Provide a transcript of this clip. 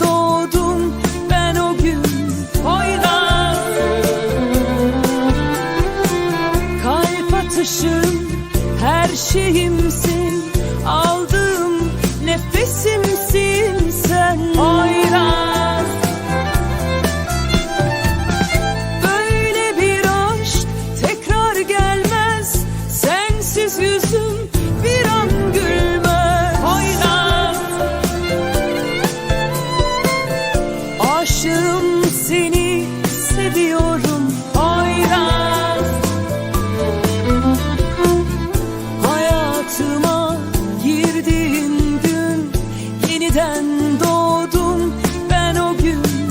doğdum ben o gün Poyraz. Kalp her şeyimsin Aldığım nefesimsin sen. aşığım seni seviyorum hayran. Hayatıma girdiğin gün yeniden